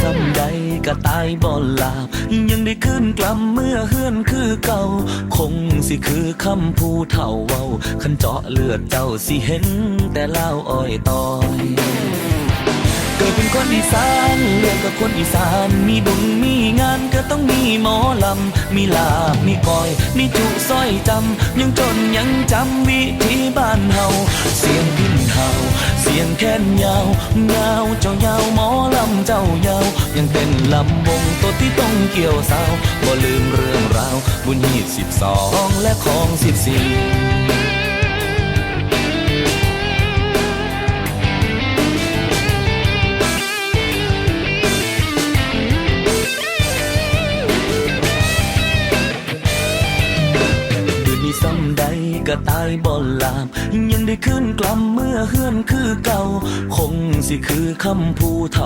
ซ้ำใดก็ตายบ่หลาบ ยังได้ขึ้นกลับเมื่อเฮือนคือเก่า คงสิคือคำผู้เฒ่าเว้าคันเจาะเลือดเจ้าสิเห็น แต่เล่าอ้อยตอยเกิดเป็นคนอีสานเรียนกับคนอีสาน มีบุญมีงานก็ต้องมีหมอลำ มีลาบ มีก้อย มีจุสร้อยจำ ยังจนยังจำวิธีบ้านเฮา เสียงพินเฮา เสียงแค้นยาวเงาเจ้ายาวหมอลำเจ้ายาว ยังเป็นลำวงตัวที่ต้องเกี่ยวสาวบ่ลืมเรื่องราว บุญหีดสิบสองและของสิบสี่ดืนนี้ซ้ำใดก็ตายบ่หลาบยังได้ขึ้นกลับเมื่อเฮือนคือเก่า คงสิคือคำผู้เฒ่า